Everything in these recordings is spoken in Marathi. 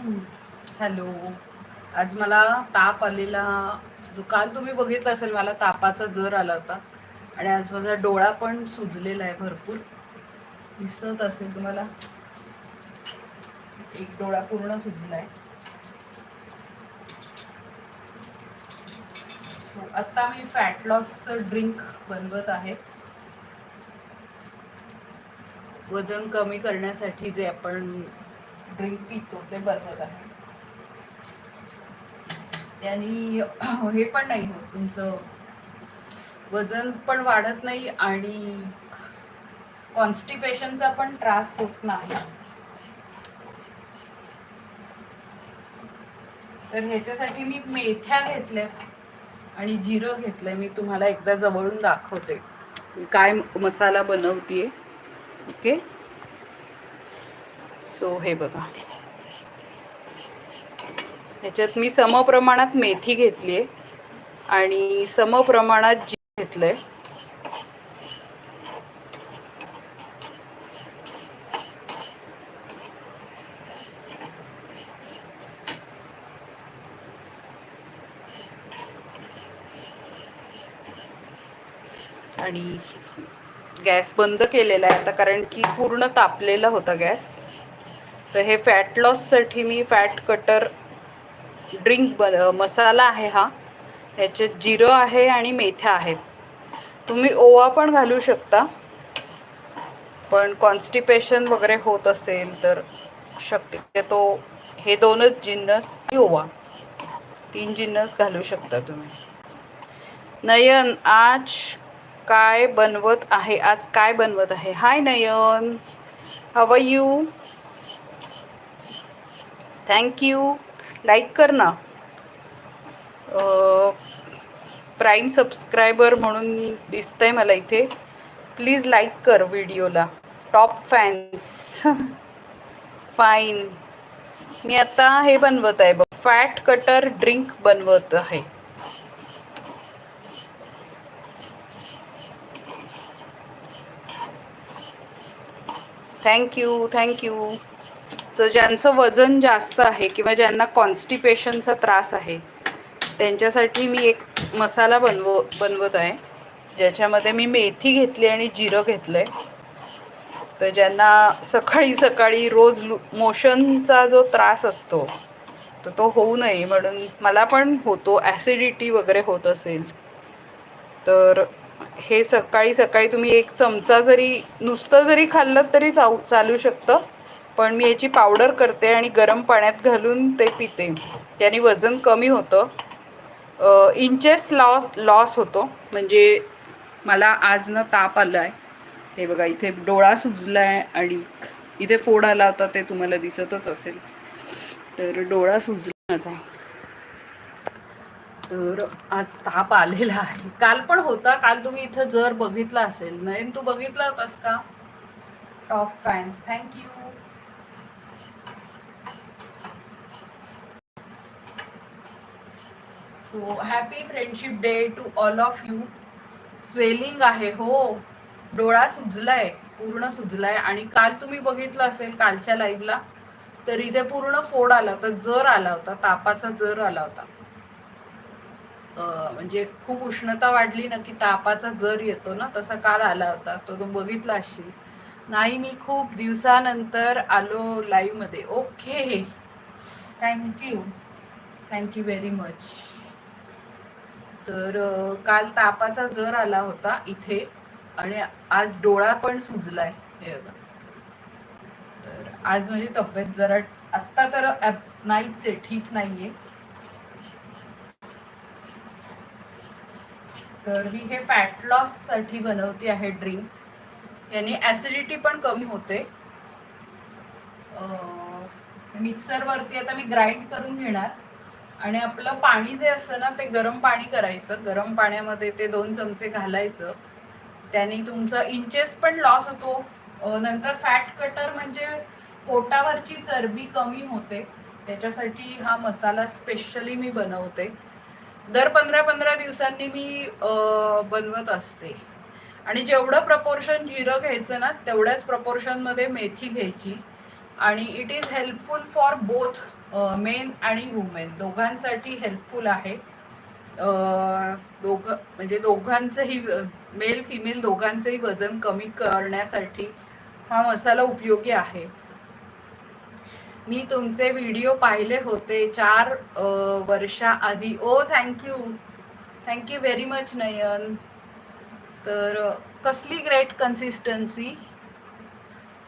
हॅलो. आज मला ताप आलेला जो काल तुम्ही बघितलं असेल मला तापाचा जर आला होता. आणि आज माझा डोळा पण सुजलेला आहे भरपूर. दिसत असेल तुम्हाला? एक डोळा पूर्ण सुजला आहे आत्ता आता मी फॅट लॉसचं ड्रिंक बनवत आहे. वजन कमी करण्यासाठी जे आपण ड्रिंक पितो ते बनवत आहे त्यांनी हे पण नाही होत तुमचं. वजन पण वाढत नाही आणि कॉन्स्टिपेशनचा पण त्रास होत नाही. तर ह्याच्यासाठी मी मेथ्या घेतल्यात आणि जिरं घेतलंय. मी तुम्हाला एकदा जवळून दाखवते. काय मसाला बनवतीये. ओके? सो हे बघा. ह्याच्यात मी समप्रमाणात मेथी घेतली आहे आणि समप्रमाणात जी घेतलंय आणि गॅस बंद केलेला आहे आता कारण की पूर्ण तापलेला होता गॅस. तर हे फॅट लॉससाठी मी फॅट कटर ड्रिंक ब मसाला आहे हा. ह्याच्यात जिरं आहे आणि मेथ्या आहेत. तुम्ही ओवा पण घालू शकता. पण कॉन्स्टिपेशन वगैरे होत असेल तर शक्यतो हे दोनच जिन्नस ओवा. तीन जिन्नस घालू शकता तुम्ही. नयन आज काय बनवत आहे? आज काय बनवत आहे? हाय नयन. हव यू थँक्यू लाईक कर ना. प्राईम सबस्क्रायबर म्हणून दिसतंय मला इथे. प्लीज लाईक कर व्हिडिओला टॉप फॅन्स फाईन मी आता हे बनवत आहे बघ. फॅट कटर ड्रिंक बनवत आहे. थँक्यू थँक्यू जर ज्यांचं वजन जास्त आहे किंवा ज्यांना कॉन्स्टिपेशनचा त्रास आहे त्यांच्यासाठी मी एक मसाला बनव बनवत आहे. ज्याच्यामध्ये मी मेथी घेतली आणि जिरं घेतलं आहे तर ज्यांना सकाळी सकाळी रोज लू मोशनचा जो त्रास असतो तर तो होऊ नये म्हणून मला पण होतो. ॲसिडिटी वगैरे होत असेल तर हे सकाळी सकाळी तुम्ही एक चमचा जरी नुसतं जरी खाल्लं तरी चाऊ चालू शकतं. पण मी याची पावडर करते आणि गरम पाण्यात घालून ते पिते. त्याने वजन कमी होतं. इंचेस लॉस लॉस होतो. म्हणजे मला आज ताप आला आहे हे बघा इथे डोळा सुजला आहे आणि इथे फोड आला होता ते तुम्हाला दिसतच असेल. तर डोळा सुजला माझा. तर आज ताप आलेला आहे. काल पण होता. काल तुम्ही इथं जर बघितला असेल. नयन तू बघितला होतास का? Top fans thank you so happy friendship day to all of you swelling आहे हो. डोळा सुजलाय पूर्ण सुजलाय. आणि काल तुम्ही बघितलं असेल कालच्या लाईव्हला तर इथे पूर्ण फोड आला होता जर आला होता तापाचा जर आला होता. म्हणजे खूप उष्णता वाढली ना की तापाचा जर येतो ना तसा काल आला होता. तो तू बघितला असशील नाही मी खूप दिवसानंतर आलो लाईव्हमध्ये okay thank you thank you very much तर काल तापाचा जर आला होता इथे आणि आज डोळा पण सुजलाय हे बघा. तर आज माझी तब्येत जरा आत्ता तर ॲप- नाहीच आहे ठीक नाहीये. तर मी हे फॅट लॉससाठी बनवते आहे ड्रिंक याने ऍसिडिटी पण कमी होते. मिक्सर वरती आता मी ग्राइंड करून घेणार. आणि आपलं पाणी जे असतं ना ते गरम पाणी करायचं. गरम पाण्यामध्ये ते दोन चमचे घालायचं. त्याने तुमचं इंचेस पण लॉस होतो. नंतर फॅट कटर म्हणजे पोटावरची चरबी कमी होते. त्याच्यासाठी हा मसाला स्पेशली मी बनवते. दर पंधरा पंधरा दिवसांनी मी बनवत असते. आणि जेवढं प्रपोर्शन जिरं घ्यायचं ना तेवढ्याच प्रपोर्शनमध्ये मेथी घ्यायची. आणि it is helpful for both men आणि वुमेन दोघांसाठी हेल्पफुल आहे. दोघ दोघं म्हणजे दोघांचंही मेल फिमेल दोघांचंही वजन कमी करण्यासाठी हा मसाला उपयोगी आहे. मी तुमचे व्हिडिओ पाहिले होते चार वर्षाआधी. ओ thank you thank you very much Nayan. तर कसली ग्रेट कन्सिस्टन्सी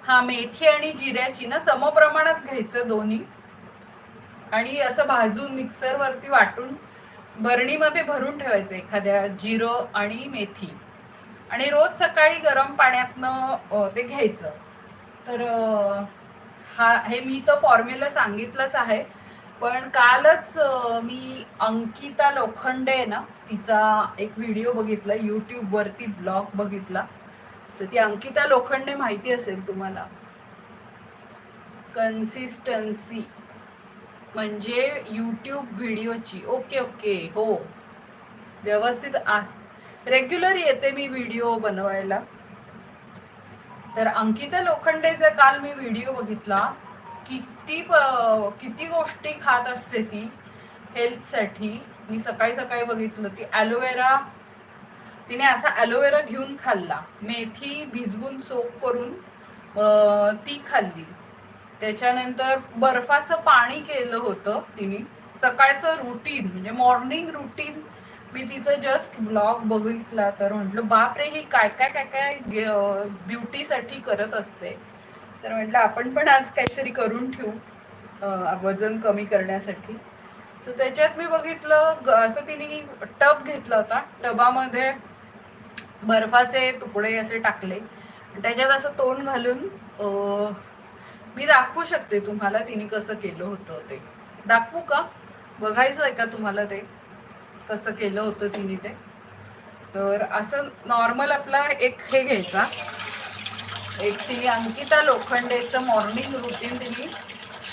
हा मेथी आणि जिऱ्याची ना समप्रमाणात घ्यायचं दोन्ही. आणि असं भाजून मिक्सरवरती वाटून बरणीमध्ये भरून ठेवायचं एखाद्या जिरं आणि मेथी. आणि रोज सकाळी गरम पाण्यातनं ते घ्यायचं. तर हा हे मी तर फॉर्म्युला सांगितलंच आहे. पण कालच मी अंकिता लोखंडे आहे ना तिचा एक व्हिडिओ बघितला यूट्यूबवरती ब्लॉग बघितला. तर ती अंकिता लोखंडे माहिती असेल तुम्हाला. कन्सिस्टन्सी म्हणजे यूट्यूब व्हिडिओची ओके ओके हो. व्यवस्थित रेग्युलर येते मी व्हिडिओ बनवायला. तर अंकिता लोखंडेचा काल मी व्हिडिओ बघितला किती प- किती गोष्टी खात असते ती हेल्थसाठी मी सकाळी सकाळी बघितलं ती ॲलोवेरा तिने असा ॲलोवेरा घेऊन खाल्ला. मेथी भिजवून सोप करून ती खाल्ली. त्याच्यानंतर बर्फाचं पाणी केलं होतं तिने. सकाळचं रुटीन म्हणजे मॉर्निंग रुटीन मी तिचं जस्ट ब्लॉग बघितला. तर म्हटलं बापरे ही काय काय काय काय ब्युटीसाठी करत असते. तर म्हटलं आपण पण आज काहीतरी करून ठेवू वजन कमी करण्यासाठी. तर त्याच्यात मी बघितलं ग- असं तिने टब घेतला होता. टबामध्ये बर्फाचे तुकडे असे टाकले. त्याच्यात असं तोंड घालून मी दाखवू शकते तुम्हाला तिने कसं केलं होतं ते. दाखवू का? बघायचं आहे का तुम्हाला ते? कसं केलं होतं तिने ते? तर असं नॉर्मल आपला एक हे घ्यायचा. एक तिने अंकिता लोखंडेचं मॉर्निंग रुटीन तिने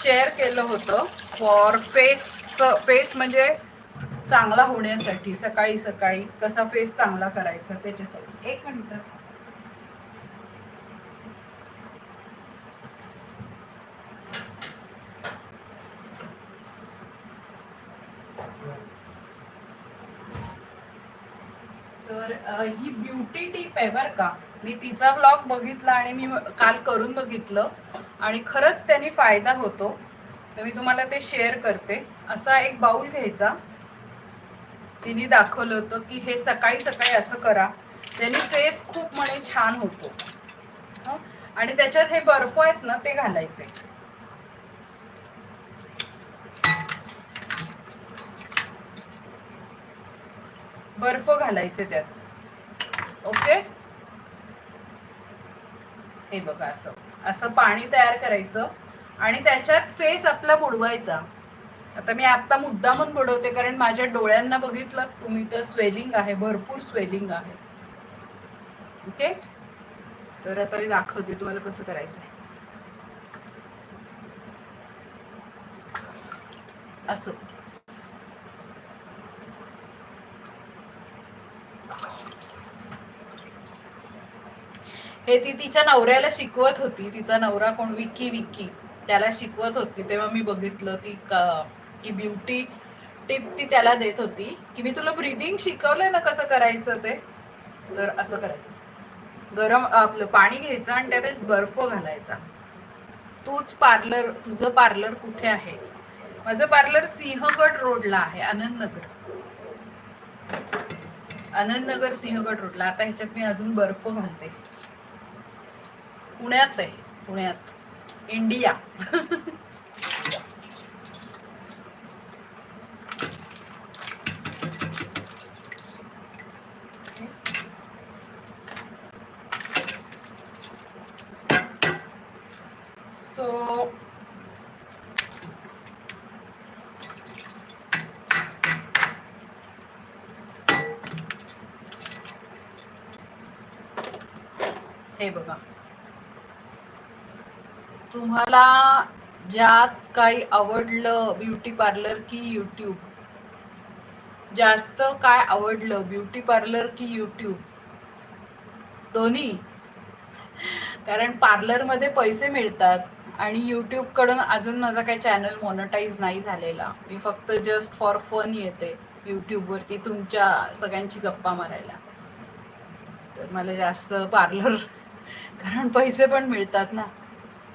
शेअर केलं होतं फॉर फेस फेस म्हणजे चांगला होण्यासाठी सकाळी सकाळी कसा फेस चांगला करायचा त्याच्यासाठी. एक मिनटं तर अ, ही ब्युटी टीप आहे बरं का. मी तिचा ब्लॉग बघितला आणि मी काल करून बघितलं आणि खरंच त्याने फायदा होतो. तर मी तुम्हाला ते शेअर करते. असा एक बाऊल घ्यायचा. तिने दाखवलं होतं की हे सकाळी सकाळी असं करा. त्याने फेस खूप म्हणे छान होतो. आणि त्याच्यात हे बर्फ आहेत ना ते घालायचे. बर्फ घालायचे त्यात. ओके? हे बघा असं. असं पाणी तयार करायचं आणि त्याच्यात फेस आपला बुडवायचा. आता मी आत्ता मुद्दामून बुडवते कारण माझ्या डोळ्यांना बघितलं तुम्ही तर स्वेलिंग आहे भरपूर स्वेलिंग आहे. ओके? तर आता मी दाखवते तुम्हाला कसं करायचं असं. हे ती तिच्या नवऱ्याला शिकवत होती. तिचा नवरा कोण? विक्की विक्की. त्याला शिकवत होती. तेव्हा मी बघितलं ती का की ब्युटी टिप ती त्याला देत होती की मी तुला ब्रिदिंग शिकवलंय ना कसं करायचं ते? तर असं करायचं. गरम आपलं पाणी घ्यायचं आणि त्यात बर्फ घालायचा. तूच पार्लर तुझं पार्लर कुठे आहे? माझं पार्लर सिंहगड रोडला आहे आनंदनगर. आनंदनगर सिंहगड रोडला. आता ह्याच्यात मी अजून बर्फ घालते. पुण्यात आहे पुण्यात. इंडिया सो हे बघा तुम्हाला ज्यात काही आवडलं ब्युटी पार्लर की यूट्यूब जास्त काय आवडलं ब्युटी पार्लर की यूट्यूब दोन्ही. कारण पार्लरमध्ये पैसे मिळतात आणि यूट्यूबकडून अजून माझा काही चॅनल मोनटाईज नाही झालेला. मी फक्त जस्ट फॉर फन येते यूट्यूबवरती तुमच्या सगळ्यांची गप्पा मारायला. तर मला जास्त पार्लर कारण पैसे पण मिळतात ना.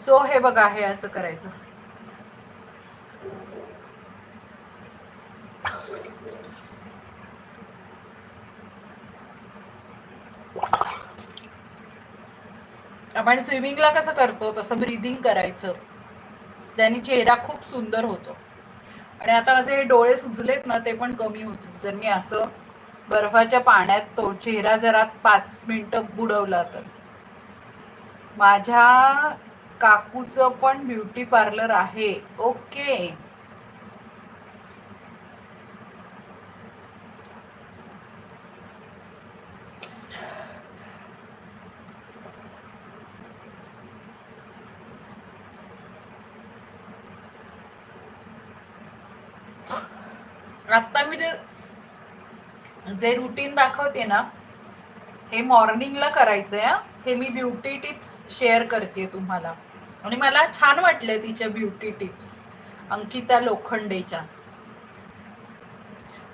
सो हे बघा हे असं करायचं. आपण स्विमिंगला कसं करतो तसं ब्रिदिंग करायचं. त्याने चेहरा खूप सुंदर होतो. आणि आता माझे डोळे सुजलेत ना ते पण कमी होतील. जर मी असं बर्फाच्या पाण्यात तो चेहरा जरा पाच मिनिटं बुडवला तर. माझ्या काकूचं पण ब्युटी पार्लर आहे. ओके आता मी ते जे रुटीन दाखवते ना हे मॉर्निंगला करायचंय हे. मी ब्युटी टिप्स शेअर करते तुम्हाला. आणि मला छान वाटल्या तिच्या ब्युटी टिप्स अंकिता लोखंडेच्या.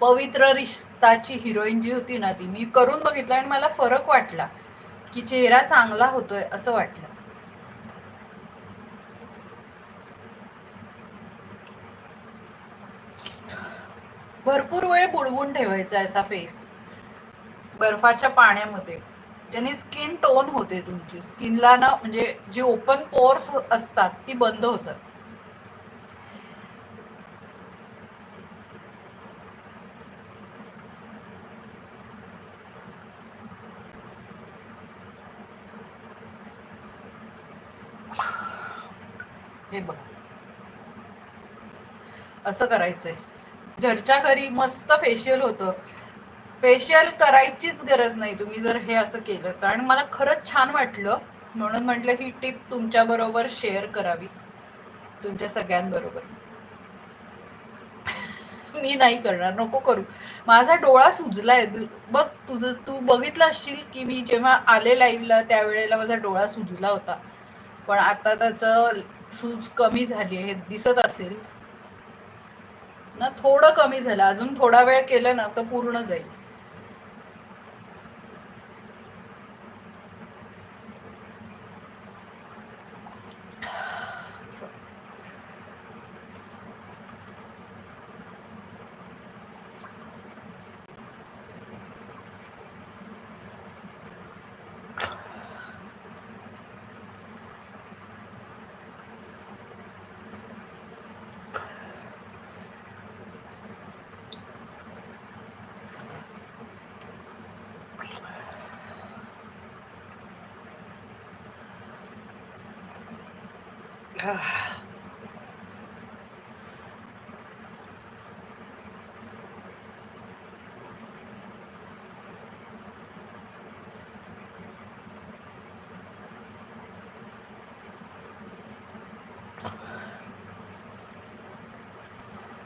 पवित्र रिश्ताची हिरोईन जी होती ना ती मी करून बघितलं आणि मला फरक वाटला की चेहरा चांगला होतोय असं वाटलं. भरपूर वेळ बुडवून ठेवायचा असा फेस बर्फाच्या पाण्यामध्ये. ज्याने स्किन टोन होते तुमची. स्किनला ना म्हणजे जी ओपन पोर्स असतात ती बंद होतात. हे बघा. असं करायचंय. घरच्या घरी मस्त फेशियल होतं. फेशियल करायचीच गरज नाही तुम्ही जर हे असं केलं तर. आणि मला खरंच छान वाटलं. म्हणून म्हटलं ही टिप तुमच्या बरोबर शेअर करावी. तुमच्या सगळ्यांबरोबर. मी नाही करणार नको करू. माझा डोळा सुजलाय. बघ तुझं तू बघितलं असशील की मी जेव्हा आले लाईव्हला त्यावेळेला माझा डोळा सुजला होता. पण आता त्याचं सूज कमी झाली आहे हे दिसत असेल. ना थोडं कमी झालं. अजून थोडा वेळ केलं ना तर पूर्ण जाईल.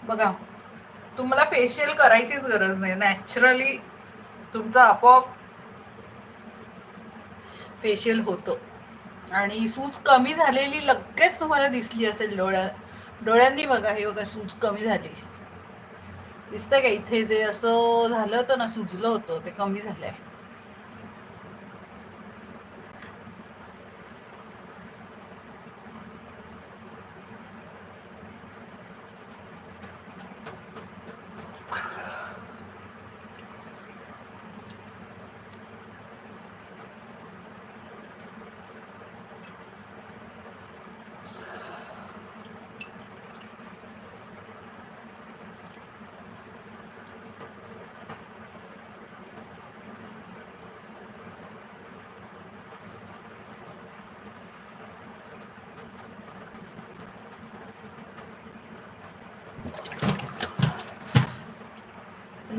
बघा तुम्हाला फेशियल करायचीच गरज नाही. नॅचरली तुमचं आपोआप फेशियल होतं. आणि सूज कमी झालेली लगेच तुम्हाला दिसली असेल डोळ्या डोळ्यांनी बघा हे बघा सूज कमी झाली. दिसतंय का इथे जे असं झालं होतं ना सुजलं होतं ते कमी झालंय.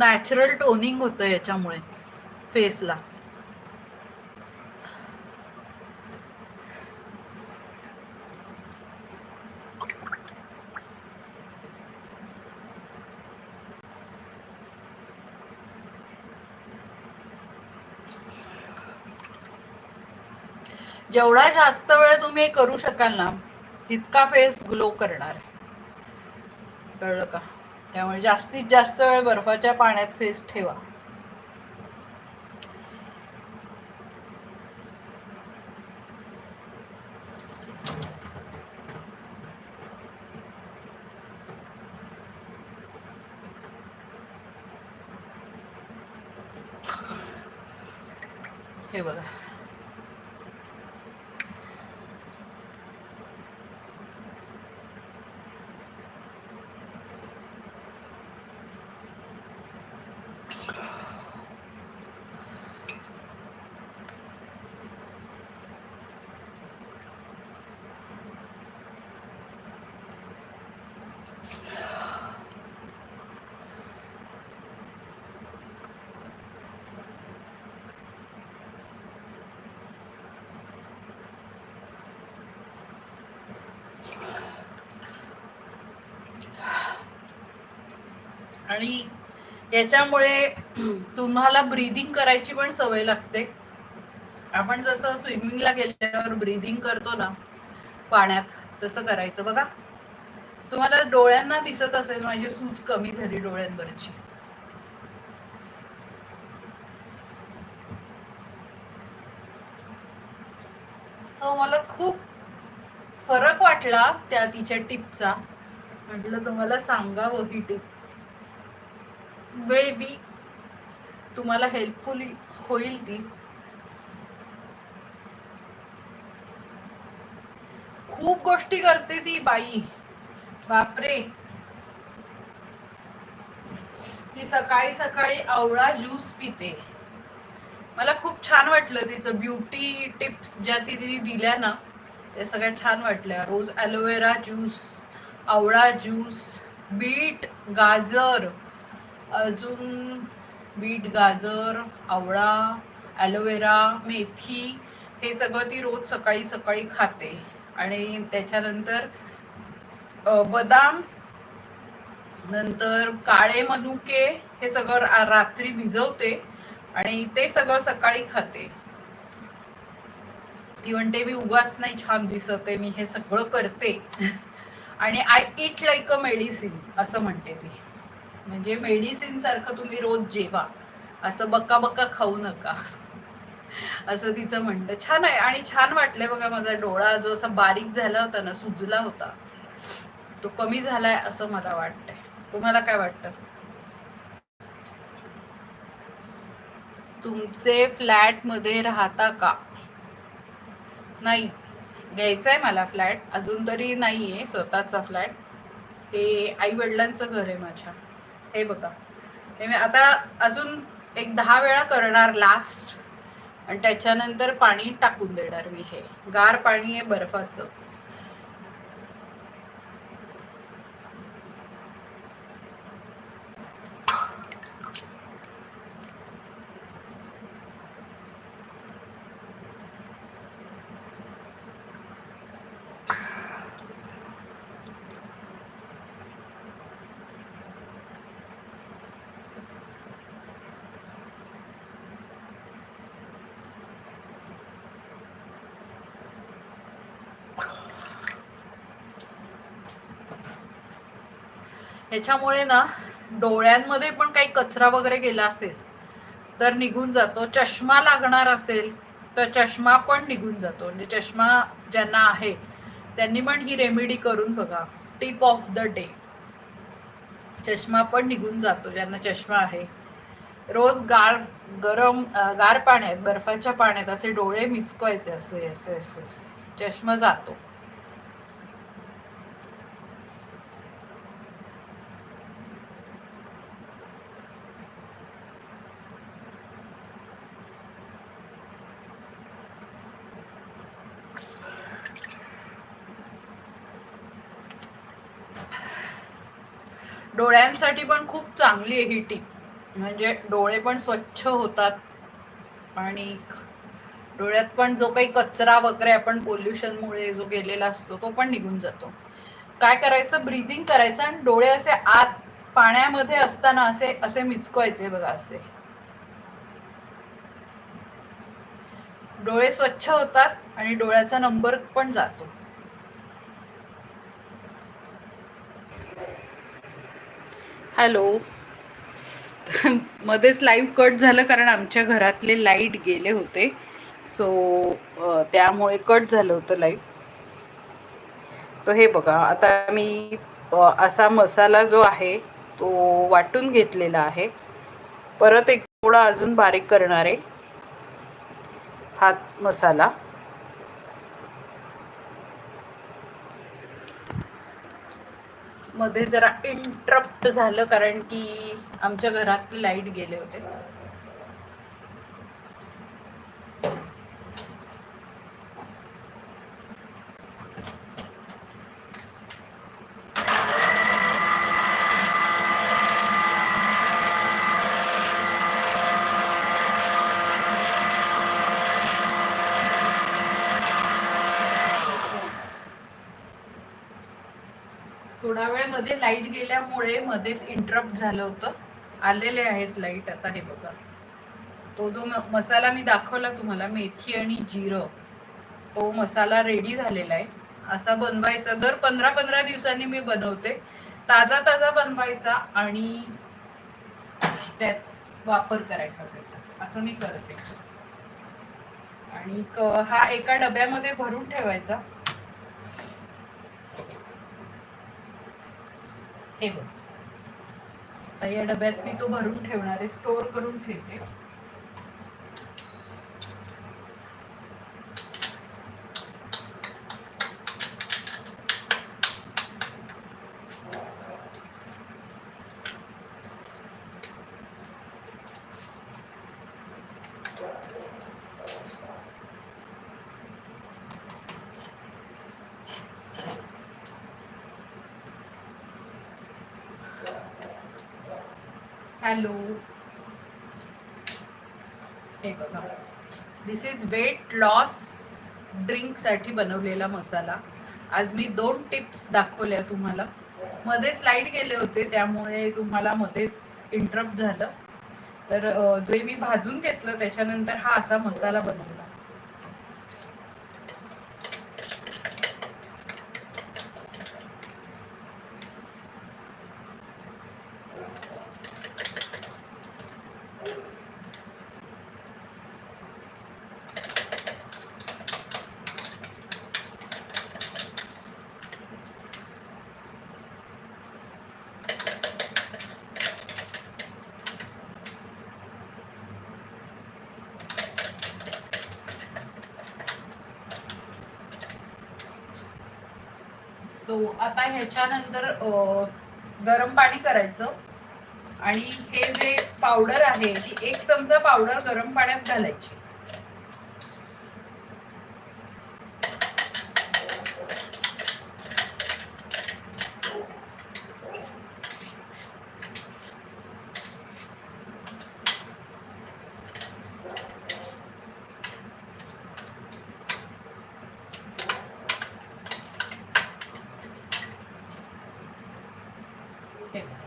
नॅचरल टोनिंग होतं याच्यामुळे फेसला जेवढा जास्त वेळ तुम्ही करू शकाल ना तितका फेस ग्लो करणार आहे. कळलं का? त्यामुळे जास्तीत जास्त वेळ बर्फाच्या पाण्यात फेस ठेवा. हे बघा आणि याच्यामुळे तुम्हाला ब्रीदिंग करायची पण सवय लागते. आपण जसं स्विमिंगला गेल्यावर ब्रीदिंग करतो ना पाण्यात तसं करायचं. बघा तुम्हाला डोळ्यांना दिसत असेल माझी सूज कमी झाली डोळ्यांवरची. सो मला खूप फरक वाटला त्या तिच्या टिपचा. म्हटलं तुम्हाला सांगावं ही टिप. बेबी तुम्हाला हेल्पफुल होईल ती. खूप गोष्टी करते ती बाई. बापरे. ती सकाळी सकाळी आवळा ज्यूस पिते. मला खूप छान वाटलं तिचं ब्युटी टिप्स ज्या तिने दिल्या ना त्या सगळ्या छान वाटल्या. रोज ॲलोवेरा ज्यूस आवळा ज्यूस बीट गाजर. अजून बीट गाजर आवळा ॲलोवेरा मेथी हे सगळं ती रोज सकाळी सकाळी खाते. आणि त्याच्यानंतर बदाम नंतर काळे मनुके हे सगळं रात्री भिजवते आणि ते सगळं सकाळी खाते. ती म्हणते मी उगाच नाही छान दिसत आहे मी हे सगळं करते. आणि I eat like a medicine असं म्हणते ती. म्हणजे मेडिसिन सारखं तुम्ही रोज जेवा. असं बक्का बक्का खाऊ नका. असं तिचं म्हणणं. छान आहे. आणि छान वाटलंय बघा माझा डोळा जो असा बारीक झाला होता ना सुजला होता. तो कमी झालाय असं मला वाटतंय. तुम्हाला काय वाटतं? तुमचे फ्लॅटमध्ये राहता का? नाही. घ्यायचंय मला फ्लॅट. अजून तरी नाहीये स्वतःचा फ्लॅट. ते आई वडिलांचं घर आहे माझ्या. हे बघा. हे मी आता अजून एक दहा वेळा करणार लास्ट आणि त्याच्यानंतर पाणी टाकून देणार मी हे. गार पाणी आहे बर्फाचं. ह्याच्यामुळे ना डोळ्यांमध्ये पण काही कचरा वगैरे गेला असेल तर निघून जातो. चष्मा लागणार असेल तर चष्मा पण निघून जातो. म्हणजे चष्मा ज्यांना आहे त्यांनी पण ही रेमेडी करून बघा. टिप ऑफ द डे चष्मा पण निघून जातो ज्यांना चष्मा आहे. रोज गार गरम गार पाण्यात बर्फाच्या पाण्यात असे डोळे मिचकवायचे असे असे असे. चष्मा जातो. चांगली आहे ही टीप म्हणजे डोळे पण स्वच्छ होतात आणि डोळ्यात पण जो काही कचरा वगैरे आपण पोल्युशनमुळे जो गेलेला असतो तो पण निघून जातो. काय करायचं? ब्रीदिंग करायचं आणि डोळे असे आत पाण्यामध्ये असताना असे असे मिचकवायचे बघा असे. डोळे स्वच्छ होतात आणि डोळ्याचा नंबर पण जातो. हॅलो मध्येच लाईव्ह कट झालं कारण आमच्या घरातले लाइट गेले होते. सो त्यामुळे कट झालं होतं लाईव्ह तो हे बघा आता मी असा मसाला जो आहे तो वाटून घेतलेला आहे. परत एक थोडा अजून बारीक करणार आहे. हा मसाला. मध्ये जरा इंटरप्ट झालं कारण की आमच्या घरात लाइट गेले होते. थोडा वेळमध्ये लाइट गेल्यामुळे मध्येच इंटरप्ट झालं होतं. आलेले आहेत लाइट आता हे बघा. तो जो मसाला मी दाखवला तुम्हाला मेथी आणि जिरं तो मसाला रेडी झालेला आहे. असा बनवायचा. दर पंधरा पंधरा दिवसांनी मी बनवते. ताजा ताजा बनवायचा आणि त्यात वापर करायचा त्याचा. असं मी करते. आणि हा एका डब्यामध्ये भरून ठेवायचा. हे बघ. आता या डब्यात मी तो भरून ठेवणार आहे स्टोअर करून ठेवते. हॅलो. हे बघा. दिस इज वेट लॉस ड्रिंकसाठी बनवलेला मसाला. आज मी दोन टिप्स दाखवल्या तुम्हाला. मध्येच लाइट गेले होते त्यामुळे तुम्हाला मध्येच इंटरप्ट झालं. तर जे मी भाजून घेतलं त्याच्यानंतर हा असा मसाला बनवला सो आता ह्याच्यानंतर गरम पाणी करायचं. आणि हे जे पावडर आहे ती एक चमचा पावडर गरम पाण्यात घालायची हे बघा.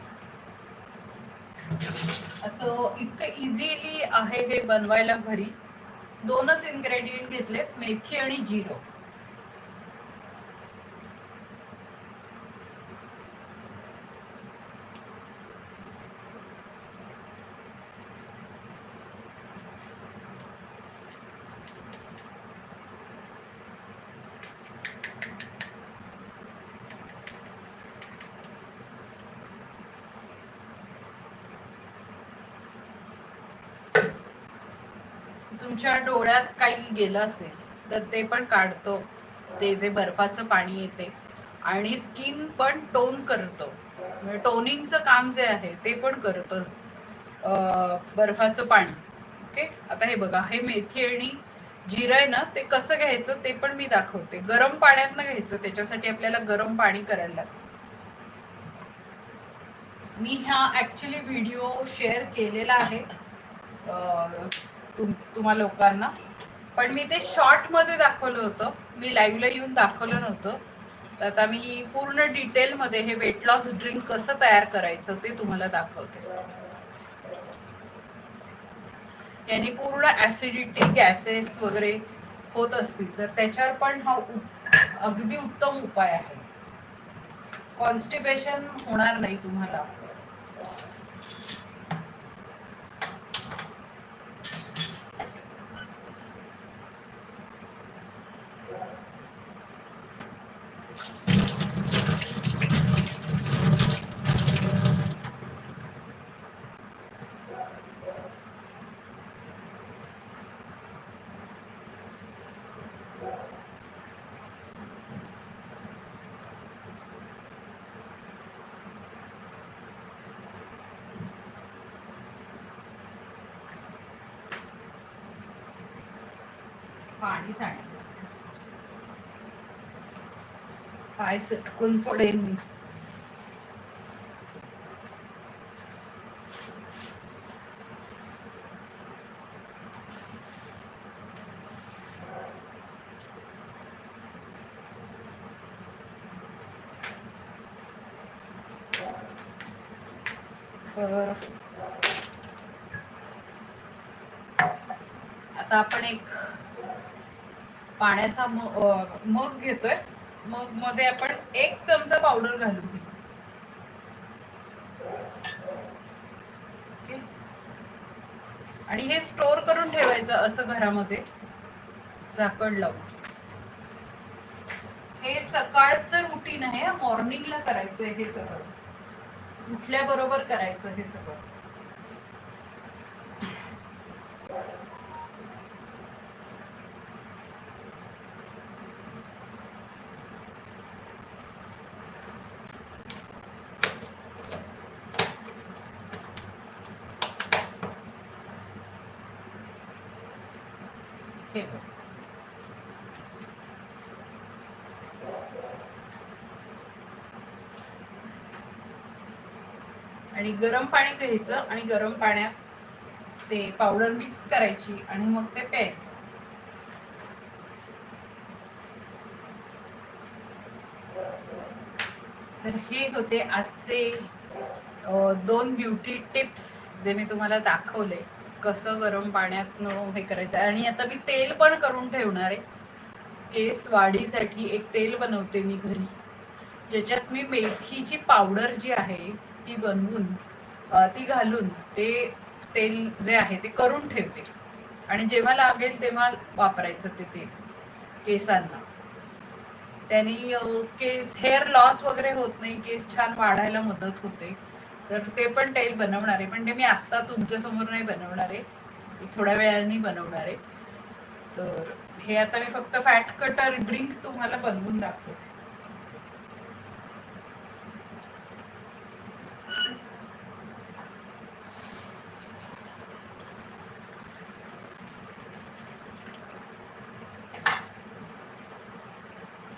असं इतकं इझिली आहे हे बनवायला घरी. दोनच इन्ग्रेडियंट घेतलेत मेथी आणि जिरं. तुमच्या डोळ्यात काही गेलं असेल तर ते पण काढतो. ते जे बर्फाचं पाणी येते आणि स्किन पण टोन करतो. म्हणजे टोनिंगचं काम जे आहे ते पण करतो. बर्फाचं पाणी. ओके? आता हे बघा हे मेथी आणि जिरं आहे ना ते कसं घ्यायचं ते पण मी दाखवते. गरम पाण्यातनं घ्यायचं त्याच्यासाठी आपल्याला गरम पाणी करायला लागतं. मी हा ऍक्च्युली व्हिडिओ शेअर केलेला आहे. तुम तुम्हा लोकांना. पण मी ते शॉर्टमध्ये दाखवलं होतं. मी लाईव्हला येऊन दाखवलं नव्हतं. तर आता मी पूर्ण डिटेल मध्ये हे वेट लॉस ड्रिंक कसं तयार करायचं ते तुम्हाला दाखवते. याने पूर्ण ऍसिडिटी गॅसेस वगैरे होत असतील तर त्याच्यावर पण हा अगदी उत्तम उपाय आहे. कॉन्स्टिपेशन होणार नाही तुम्हाला. पाणी सांडलं पाय सटकून पडेल मी. तर आता आपण एक पाण्याचा मग घेतोय. मग मध्ये आपण एक चमचा पावडर घालू. ओके? आणि हे स्टोर करून ठेवायचं असं घरामध्ये. झाकण लावून. हे सकाळचं रुटीन आहे. मॉर्निंगला करायचंय हे सगळं. उठल्याबरोबर करायचं हे सगळं हे बघ आणि गरम पाणी घ्यायचं आणि गरम पाण्यात ते पावडर मिक्स करायची आणि मग ते प्यायचं. तर हे होते आजचे दोन ब्युटी टिप्स जे मी तुम्हाला दाखवले. कसं गरम पाण्यात हे करायचं आणि आता मी तेल पण करून ठेवणार आहे. केस वाढीसाठी एक तेल बनवते मी घरी. ज्याच्यात मी मेथीची पावडर जी आहे ती बनवून ती घालून ते तेल जे आहे ते करून ठेवते. आणि जेव्हा लागेल तेव्हा वापरायचं ते तेल केसांना. त्यांनी केस हेअर लॉस वगैरे होत नाही केस छान वाढायला मदत होते. तर ते पण तेल बनवणार आहे पण ते मी आत्ता तुमच्यासमोर नाही बनवणार. आहे मी थोड्या वेळाने बनवणार. आहे तर हे आता मी फक्त फॅट कटर ड्रिंक तुम्हाला बनवून दाखवते.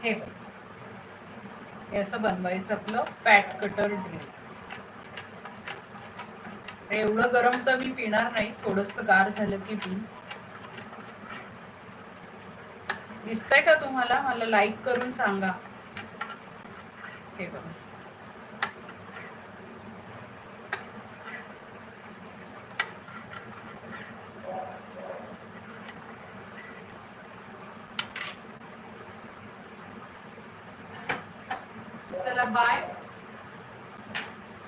हे बघ. हे असं बनवायचं आपलं फॅट कटर ड्रिंक एवढं गरम तर मी पिणार नाही थोडस गार झालं की पिन. दिसतंय का तुम्हाला? मला लाईक करून सांगा. हे बघा चला बाय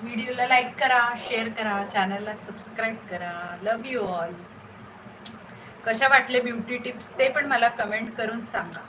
व्हिडिओला लाईक करा शेअर करा चॅनलला सबस्क्राईब करा. लव यू ऑल कशा वाटले ब्युटी टिप्स ते पण मला कमेंट करून सांगा.